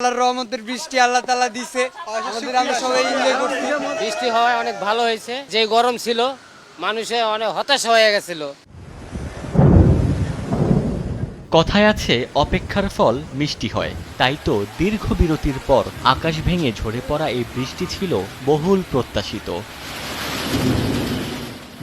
আল্লাহর রহমতের বৃষ্টি আল্লাহ তালা দিছে। আমাদের আমরা সবাই এনজয় করছি। বৃষ্টি হওয়ায় অনেক ভালো হয়েছে। যে গরম ছিল মানুষে অনেক হতাশ হয়ে গেছিল। কথায় আছে অপেক্ষার ফল মিষ্টি হয়। তাই তো দীর্ঘ বিরতির পর আকাশ ভেঙে ঝরে পড়া এই বৃষ্টি ছিল বহুল প্রত্যাশিত।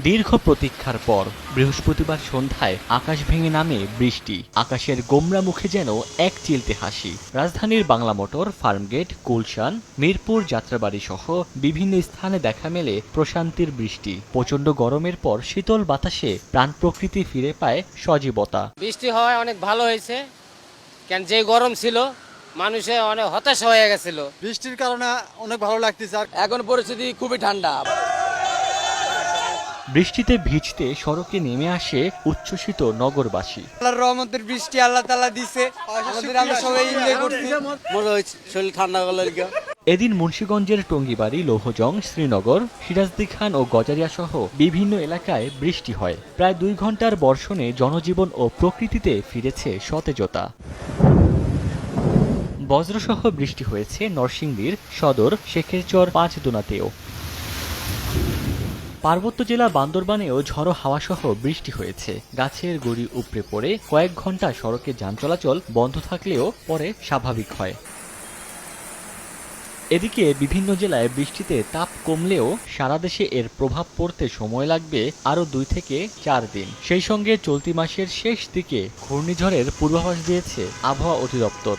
দীর্ঘ প্রতীক্ষার পর বৃহস্পতিবার সন্ধ্যায় আকাশ ভেঙে নামে বৃষ্টি। আকাশের গোমরা মুখে যেন এক চিলতে হাসি। রাজধানীর বাংলা মোটর ফার্মগেট গুলশান মিরপুর যাত্রাবাড়ি সহ বিভিন্ন স্থানে দেখা মেলে প্রশান্তির বৃষ্টি। প্রচণ্ড গরমের পর শীতল বাতাসে প্রাণ প্রকৃতি ফিরে পায় সজীবতা। বৃষ্টি হওয়ায় অনেক ভালো হয়েছে কেন যে গরম ছিল মানুষে অনেক হতাশ হয়ে গেছিল। বৃষ্টির কারণে অনেক ভালো লাগতেছে এখন পরিস্থিতি খুবই ঠান্ডা। বৃষ্টিতে ভিজতে সড়কে নেমে আসে উচ্ছ্বসিত নগরবাসী। আল্লাহর রহমতের বৃষ্টি আল্লাহ তালা দিছে। আমাদের আমরা সবাই এনজয় করছি। মনে হচ্ছে শরীর ঠান্ডা গেল এদিন মুন্সীগঞ্জের টঙ্গিবাড়ি লৌহজং শ্রীনগর সিরাজদি খান ও গজারিয়া সহ বিভিন্ন এলাকায় বৃষ্টি হয়। প্রায় দুই ঘণ্টার বর্ষণে জনজীবন ও প্রকৃতিতে ফিরেছে সতেজতা। বজ্রসহ বৃষ্টি হয়েছে নরসিংদীর সদর শেখেরচর পাঁচ দোনাতেও পার্বত্য জেলা বান্দরবানেও ঝড়ো হাওয়াসহ বৃষ্টি হয়েছে। গাছের গুড়ি উপড়ে পড়ে কয়েক ঘণ্টা সড়কে যান চলাচল বন্ধ থাকলেও পরে স্বাভাবিক হয়। এদিকে বিভিন্ন জেলায় বৃষ্টিতে তাপ কমলেও সারা দেশে এর প্রভাব পড়তে সময় লাগবে আরও দুই থেকে চার দিন। সেই সঙ্গে চলতি মাসের শেষ দিকে ঘূর্ণিঝড়ের পূর্বাভাস দিয়েছে আবহাওয়া অধিদপ্তর।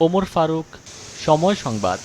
ওমর ফারুক, সময় সংবাদ।